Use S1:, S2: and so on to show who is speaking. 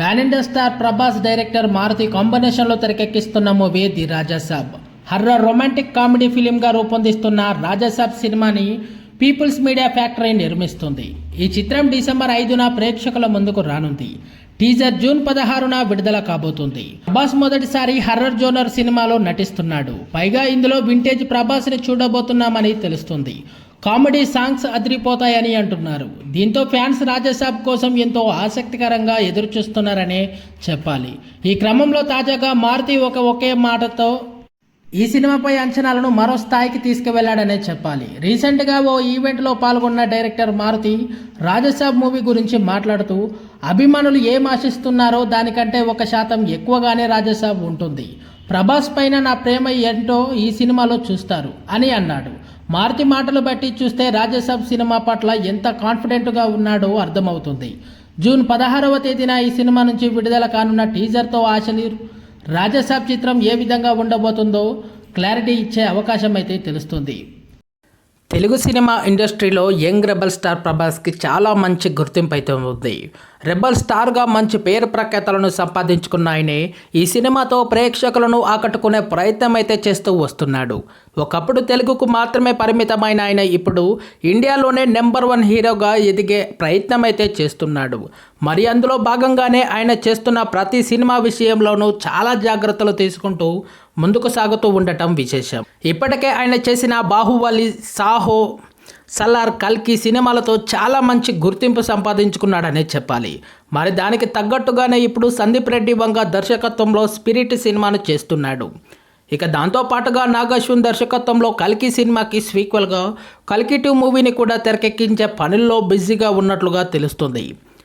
S1: Pan India star Prabhas director Maruthi కాంబినేషన్లో తెరకెక్కిస్తున్న movie the Raja Saab horror romantic comedy ఫిలింగా రూపొందిస్తున్న రాజాసాబ్ సినిమాని peoples media factory నిర్మిస్తుంది. ఈ చిత్రం డిసెంబర్ ఐదున ప్రేక్షకుల ముందుకు రానుంది. టీజర్ జూన్ పదహారున విడుదల కాబోతుంది. ప్రభాస్ మొదటిసారి హర్రర్ జోనర్ సినిమాలో నటిస్తున్నాడు. పైగా ఇందులో వింటేజ్ ప్రభాస్ని చూడబోతున్నామని తెలుస్తుంది. కామెడీ సాంగ్స్ అదిరిపోతాయని అంటున్నారు. దీంతో ఫ్యాన్స్ రాజసాబ్ కోసం ఎంతో ఆసక్తికరంగా ఎదురుచూస్తున్నారనే చెప్పాలి. ఈ క్రమంలో తాజాగా మారుతి ఒక ఒకే మాటతో ఈ సినిమాపై అంచనాలను మరో స్థాయికి తీసుకువెళ్ళాడనే చెప్పాలి. రీసెంట్గా ఓ ఈవెంట్లో పాల్గొన్న డైరెక్టర్ మారుతి రాజసాబ్ మూవీ గురించి మాట్లాడుతూ అభిమానులు ఏం ఆశిస్తున్నారో దానికంటే ఒక శాతం ఎక్కువగానే రాజసాబ్ ఉంటుంది. ప్రభాస్ పైన నా ప్రేమ ఏంటో ఈ సినిమాలో చూస్తారు అని అన్నాడు. మారుతి మాటలు బట్టి చూస్తే రాజసాబ్ సినిమా పట్ల ఎంత కాన్ఫిడెంట్గా ఉన్నాడో అర్థమవుతుంది. జూన్ పదహారవ తేదీన ఈ సినిమా నుంచి విడుదల కానున్న టీజర్తో ఆశలు రాజసాబ్ చిత్రం ఏ విధంగా ఉండబోతుందో క్లారిటీ ఇచ్చే అవకాశం అయితే తెలుస్తుంది. తెలుగు సినిమా ఇండస్ట్రీలో యంగ్ రెబల్ స్టార్ ప్రభాస్కి చాలా మంచి గుర్తింపు అయితే ఉంది. రెబల్ స్టార్గా మంచి పేరు ప్రఖ్యాతలను సంపాదించుకున్న ఆయనే ఈ సినిమాతో ప్రేక్షకులను ఆకట్టుకునే ప్రయత్నం అయితే చేస్తూ వస్తున్నాడు. ఒకప్పుడు తెలుగుకు మాత్రమే పరిమితమైన ఆయన ఇప్పుడు ఇండియాలోనే నెంబర్ వన్ హీరోగా ఎదిగే ప్రయత్నం అయితే చేస్తున్నాడు. మరి అందులో భాగంగానే ఆయన చేస్తున్న ప్రతి సినిమా విషయంలోనూ చాలా జాగ్రత్తలు తీసుకుంటూ ముందుకు సాగుతూ ఉండటం విశేషం. ఇప్పటికే ఆయన చేసిన బాహుబలి సాహో సల్లార్ కల్కి సినిమాలతో చాలా మంచి గుర్తింపు సంపాదించుకున్నాడనే చెప్పాలి. మరి దానికి తగ్గట్టుగానే ఇప్పుడు సందీప్ రెడ్డి వంగ దర్శకత్వంలో స్పిరిట్ సినిమాను చేస్తున్నాడు. ఇక దాంతో పాటుగా దర్శకత్వంలో కల్కి సినిమాకి స్వీక్వెల్గా కల్కి టూ మూవీని కూడా తెరకెక్కించే పనుల్లో బిజీగా ఉన్నట్లుగా తెలుస్తుంది.